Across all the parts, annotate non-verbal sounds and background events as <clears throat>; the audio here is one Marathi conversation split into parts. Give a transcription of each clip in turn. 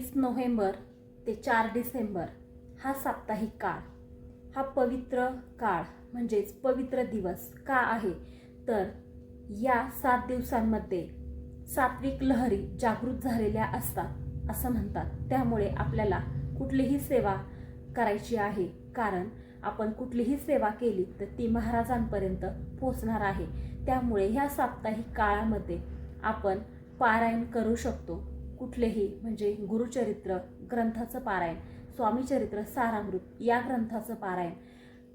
वीस नोव्हेंबर ते चार डिसेंबर हा साप्ताहिक काळ. हा पवित्र काळ म्हणजेच पवित्र दिवस का आहे? तर या सात दिवसांमध्ये सात्विक लहरी जागृत झालेल्या असतात असं म्हणतात. त्यामुळे आपल्याला कुठलीही सेवा करायची आहे. कारण आपण कुठलीही सेवा केली तर ती महाराजांपर्यंत पोचणार आहे. त्यामुळे ह्या साप्ताहिक काळामध्ये आपण पारायण करू शकतो. कुठलेही म्हणजे गुरुचरित्र ग्रंथाचं पारायण स्वामीचरित्र सारामृत या ग्रंथाचं पारायण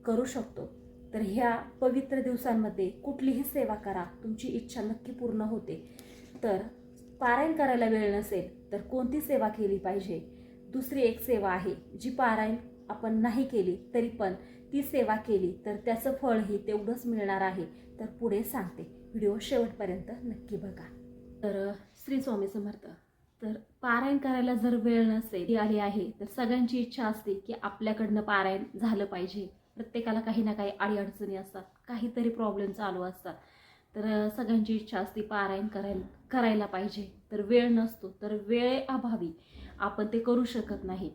करू शकतो. तर ह्या पवित्र दिवसांमध्ये कुठलीही सेवा करा तुमची इच्छा नक्की पूर्ण होते. तर पारायण करायला वेळ नसेल तर कोणती सेवा केली पाहिजे? दुसरी एक सेवा आहे जी पारायण आपण नाही केली तरी पण ती सेवा केली तर त्याचं फळही तेवढंच मिळणार आहे. तर पुढे सांगते. व्हिडिओ शेवटपर्यंत नक्की बघा. तर श्री स्वामी समर्थ. तर पारायण करायला जर वेळ नसेल ती आली आहे तर सगळ्यांची इच्छा असते की आपल्याकडनं पारायण झालं पाहिजे. प्रत्येकाला काही ना काही अडीअडचणी असतात काहीतरी प्रॉब्लेम चालू असतात. तर सगळ्यांची इच्छा असते पारायण करायला करायला पाहिजे. तर वेळ नसतो तर वेळेअभावी आपण ते करू शकत नाही.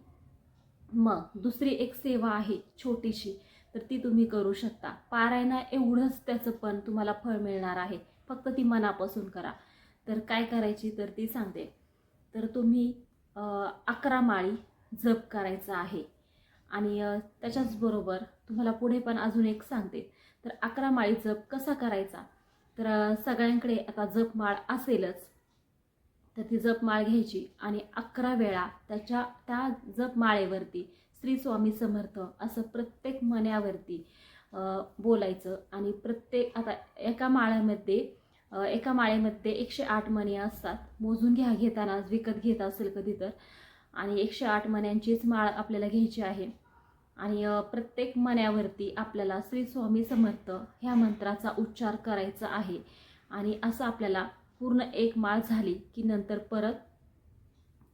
मग दुसरी एक सेवा आहे छोटीशी तर ती तुम्ही करू शकता. पारायणा एवढंच त्याचं पण तुम्हाला फळ मिळणार आहे. फक्त ती मनापासून करा. तर काय करायची तर ती सांगते. तर तुम्ही अकरा माळी जप करायचा आहे. आणि त्याच्याचबरोबर तुम्हाला पुढे पण अजून एक सांगते. तर अकरा माळी जप कसा करायचा? तर सगळ्यांकडे आता जप माळ असेलच. तर ती जप माळ घ्यायची आणि अकरा वेळा त्याच्या त्या जप माळेवरती श्री स्वामी समर्थ असं प्रत्येक मण्यावरती बोलायचं. आणि प्रत्येक आता एका माळ्यामध्ये एका माळेमध्ये एकशे आठ मणी असतात. मोजून घ्या घेताना विकत घेत असेल कधी तर. आणि एकशे आठ मण्यांचीच माळ आपल्याला घ्यायची आहे. आणि प्रत्येक मण्यावरती आपल्याला श्री स्वामी समर्थ ह्या मंत्राचा उच्चार करायचा आहे. आणि असं आपल्याला पूर्ण एक माळ झाली की नंतर परत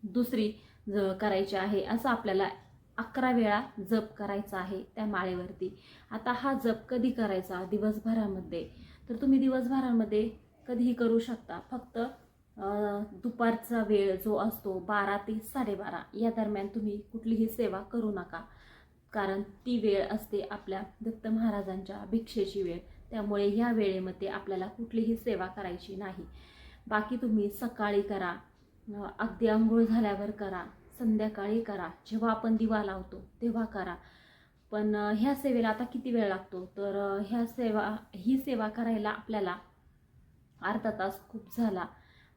दुसरी ज करायची आहे. असं आपल्याला अकरा वेळा जप करायचा आहे त्या माळेवरती. आता हा जप कधी करायचा दिवसभरामध्ये? तर तुम्ही दिवसभरामध्ये कधीही करू शकता. फक्त दुपारचा वेळ जो असतो बारा ते साडेबारा या दरम्यान तुम्ही कुठलीही सेवा करू नका. कारण ती वेळ असते आपल्या दत्त महाराजांच्या भिक्षेची वेळ. त्यामुळे ह्या वेळेमध्ये आपल्याला कुठलीही सेवा करायची नाही. बाकी तुम्ही सकाळी करा अगदी आंघोळ झाल्यावर करा संध्याकाळी करा जेव्हा आपण दिवा लावतो तेव्हा करा. पण ह्या सेवेला आता किती वेळ लागतो? तर ह्या सेवा ही सेवा करायला आपल्याला अर्धा तास खूप झाला.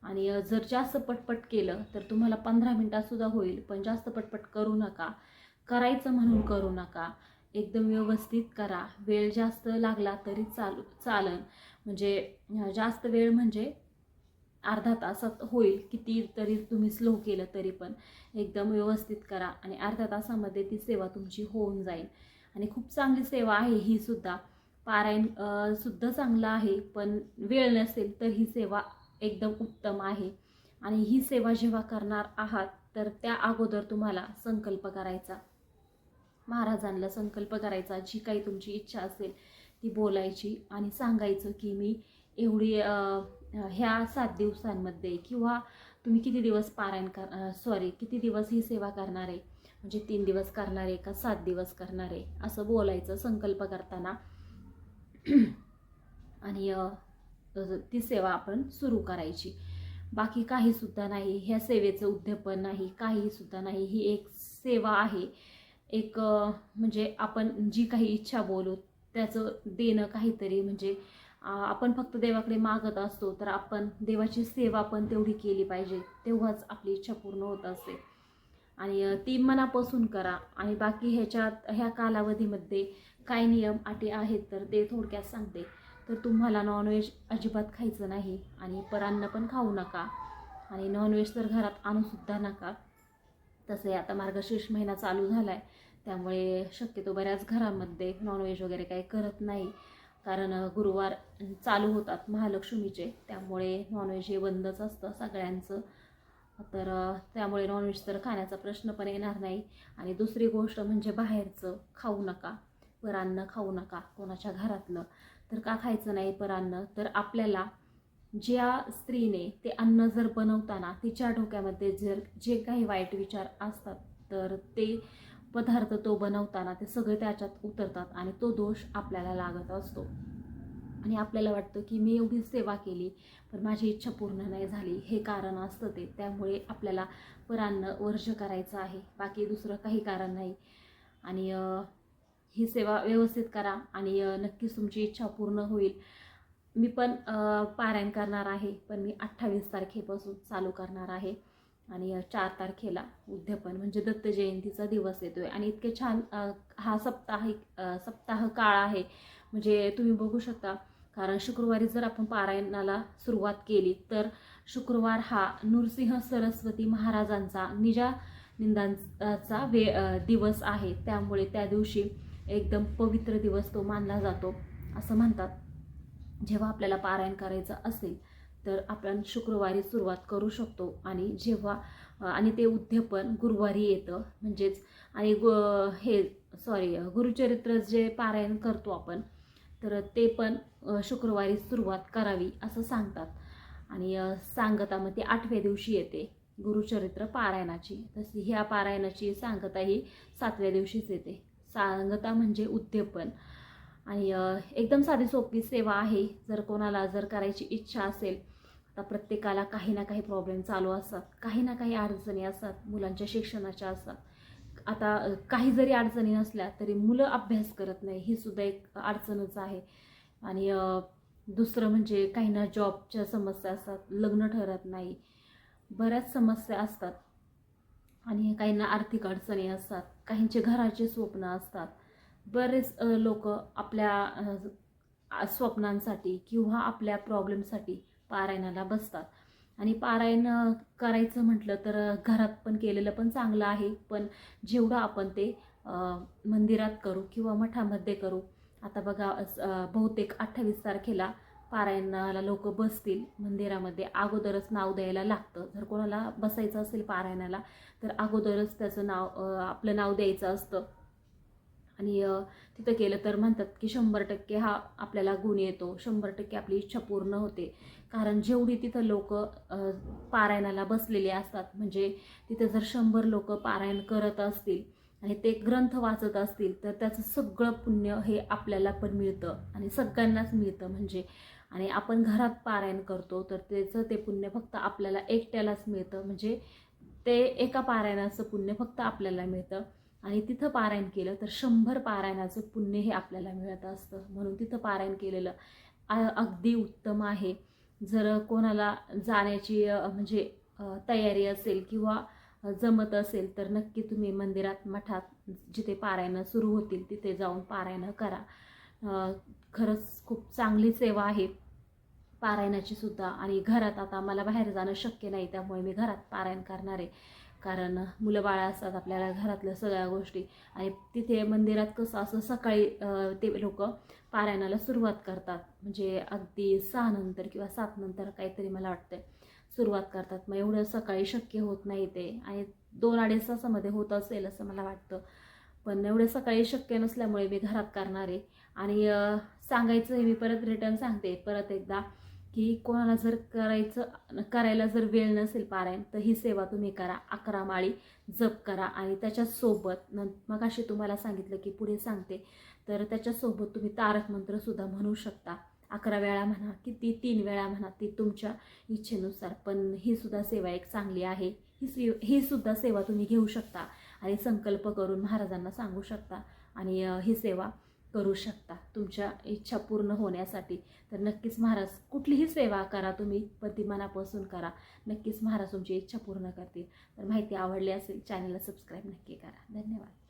आणि जर जास्त पटपट केलं तर तुम्हाला पंधरा मिनटातसुद्धा होईल. पण जास्त पटपट करू नका. करायचं म्हणून करू नका. एकदम व्यवस्थित करा. वेळ जास्त लागला तरी चालू चालन. म्हणजे जास्त वेळ म्हणजे अर्धा तासात होईल. किती तरी तुम्ही स्लो केलं तरी पण. एकदम व्यवस्थित करा. आणि अर्ध्या तासामध्ये ती सेवा तुमची होऊन जाईल. आणि खूप चांगली सेवा आहे ही सुद्धा. पारायण सुद्धा चांगलं आहे पण वेळ नसेल तर ही सेवा एकदम उत्तम आहे. आणि ही सेवा जेव्हा करणार आहात तर त्या अगोदर तुम्हाला संकल्प करायचा. महाराजांना संकल्प करायचा जी काही तुमची इच्छा असेल ती बोलायची आणि सांगायचं की मी एवढी ह्या सात दिवसांमध्ये किंवा तुम्ही किती दिवस पारायण कर सॉरी किती दिवस ही सेवा करणार आहे? म्हणजे तीन दिवस करणार आहे का सात दिवस करणार आहे? असं बोलायचं संकल्प करताना. <clears throat> आणि ती सेवा आपण सुरू करायची. बाकी काही सुद्धा नाही. ह्या सेवेचं उद्यापन नाही. काही सुद्धा नाही. ही एक सेवा आहे. एक म्हणजे आपण जी काही इच्छा बोलू त्याचं देणं काहीतरी म्हणजे आपण फक्त देवाकडे मागत असतो तर आपण देवाची सेवा पण तेवढी केली पाहिजे. तेव्हाच आपली इच्छा पूर्ण होत असते आणि ती मनापासून करा. आणि बाकी ह्याच्यात ह्या कालावधीमध्ये काय नियम अटी आहेत तर ते थोडक्यात सांगते. तर तुम्हाला नॉनव्हेज अजिबात खायचं नाही आणि परान्न पण खाऊ नका. आणि नॉनव्हेज तर घरात आणूसुद्धा नका. तसे आता मार्गशीर्ष महिना चालू झाला आहे त्यामुळे शक्यतो बऱ्याच घरामध्ये नॉनव्हेज वगैरे काही करत नाही. कारण गुरुवार चालू होतात महालक्ष्मीचे. त्यामुळे नॉनव्हेज हे बंदच असतं सगळ्यांचं. तर त्यामुळे नॉनव्हेज तर खाण्याचा प्रश्न पण येणार नाही. आणि दुसरी गोष्ट म्हणजे बाहेरचं खाऊ नका. परान्न खाऊ नका कोणाच्या घरातलं. तर का खायचं नाही परान्न तर आपल्याला ज्या स्त्रीने ते अन्न जर बनवताना तिच्या डोक्यामध्ये जर जे काही वाईट विचार असतात तर ते पदार्थ तो बनवताना ते सगळे त्याच्यात उतरतात आणि तो दोष आपल्याला लागत असतो. आणि आपल्याला वाटतं की मी एवढी सेवा केली पण माझी इच्छा पूर्ण नाही झाली. हे कारण असतं ते. त्यामुळे आपल्याला परान्न वर्ज करायचं आहे. बाकी दुसरं काही कारण नाही. आणि ही सेवा व्यवस्थित करा आणि नक्कीच तुमची इच्छा पूर्ण होईल. मी पण पारायण करणार आहे पण मी अठ्ठावीस तारखेपासून चालू करणार आहे. आणि चार तारखेला उद्यापन म्हणजे दत्त जयंतीचा दिवस आहे आणि इतके छान हा सप्ताहिक सप्ताह काळ आहे. म्हणजे तुम्ही बघू शकता. कारण शुक्रवारी जर आपण पारायणाला सुरुवात केली तर शुक्रवार हा नृसिंह सरस्वती महाराजांचा निजा निंदांचा वे दिवस आहे. त्यामुळे त्या दिवशी एकदम पवित्र दिवस तो मानला जातो असं म्हणतात. जेव्हा आपल्याला पारायण करायचं असेल तर आपण शुक्रवारी सुरुवात करू शकतो. आणि जेव्हा आणि ते उद्यापन गुरुवारी येतं. म्हणजेच आणि गु हे सॉरी गुरुचरित्र जे पारायण करतो आपण तर ते पण शुक्रवारी सुरुवात करावी असं सांगतात. आणि सांगतामध्ये आठव्या दिवशी येते गुरुचरित्र पारायणाची. तशी ह्या पारायणाची सांगता ही सातव्या दिवशीच येते. सांगता म्हणजे उद्यापन आणि एकदम साधी सोपी सेवा आहे. जर कोणाला जर करायची इच्छा असेल आता प्रत्येकाला काही ना काही प्रॉब्लेम चालू असतात. काही ना काही अडचणी असतात. मुलांच्या शिक्षणाच्या असतात. आता काही जरी अडचणी नसल्या तरी मुलं अभ्यास करत नाही ही सुद्धा एक अडचणच आहे. आणि दुसरं म्हणजे काहींना जॉबच्या समस्या असतात लग्न ठरत नाही. बऱ्याच समस्या असतात. आणि काहींना आर्थिक अडचणी असतात काहींचे घराचे स्वप्न असतात. बरेच लोक आपल्या स्वप्नांसाठी किंवा आपल्या प्रॉब्लेमसाठी पारायणाला बसतात. आणि पारायण करायचं म्हटलं तर घरात पण केलेलं पण चांगलं आहे. पण जेवढं आपण ते मंदिरात करू किंवा मठामध्ये करू आता बघा बहुतेक अठ्ठावीस तारखेला पारायणाला लोक बसतील मंदिरामध्ये. अगोदरच नाव द्यायला लागतं. जर कोणाला बसायचं असेल पारायणाला तर अगोदरच त्याचं नाव आपलं नाव द्यायचं असतं. आणि तिथं केलं तर म्हणतात की शंभर टक्के हा आपल्याला गुण येतो. शंभर टक्के आपली इच्छा पूर्ण होते. कारण जेवढी तिथं लोक पारायणाला बसलेले असतात म्हणजे तिथं जर शंभर लोक पारायण करत असतील आणि ते ग्रंथ वाचत असतील तर त्याचं सगळं पुण्य हे आपल्याला पण मिळतं आणि सगळ्यांनाच मिळतं म्हणजे. आणि आपण घरात पारायण करतो तर त्याचं ते पुण्य फक्त आपल्याला एकट्यालाच मिळतं. म्हणजे ते एका पारायणाचं पुण्य फक्त आपल्याला मिळतं. आणि तिथं पारायण केलं तर शंभर पारायणाचं पुण्य हे आपल्याला मिळत असतं. म्हणून तिथं पारायण केलेलं अगदी उत्तम आहे. जर कोणाला जाण्याची म्हणजे तयारी असेल किंवा जमत असेल तर नक्की तुम्ही मंदिरात मठात जिथे पारायणं सुरू होतील तिथे जाऊन पारायणं करा. खरंच खूप चांगली सेवा आहे पारायणाची सुद्धा. आणि घरात आता मला बाहेर जाणं शक्य नाही त्यामुळे मी घरात पारायण करणार आहे. कारण मुलं बाळा असतात आपल्याला घरातल्या सगळ्या गोष्टी. आणि तिथे मंदिरात कसं असं सकाळी ते लोक पारायणाला सुरुवात करतात. म्हणजे अगदी सहा नंतर किंवा सात नंतर काहीतरी मला वाटतं सुरुवात करतात. मग एवढं सकाळी शक्य होत नाही ते. आणि दोन अडीच तासामध्ये होत असेल असं मला वाटतं. पण एवढं सकाळी शक्य नसल्यामुळे मी घरात करणार. आहे आणि सांगायचं हे मी परत रिटर्न सांगते. परत एकदा की कोणाला जर करायचं करायला जर वेळ नसेल पारायण तर ही सेवा तुम्ही करा. अकरा माळी जप करा आणि त्याच्यासोबत न मग अशी तुम्हाला सांगितलं की पुढे सांगते तर त्याच्यासोबत तुम्ही तारक मंत्रसुद्धा म्हणू शकता. अकरा वेळा म्हणा किती तीन वेळा म्हणा ती तुमच्या इच्छेनुसार. पण ही सुद्धा सेवा एक चांगली आहे. ही से ही सुद्धा सेवा तुम्ही घेऊ शकता आणि संकल्प करून महाराजांना सांगू शकता. आणि ही सेवा करू शकता तुमच्या इच्छा पूर्ण होण्यासाठी. तर नक्कीच महाराज कुठलीही सेवा करा तुम्ही पण करा. नक्कीच महाराज तुमची इच्छा पूर्ण करतील. तर माहिती आवडली असेल चॅनलला सबस्क्राईब नक्की करा. धन्यवाद.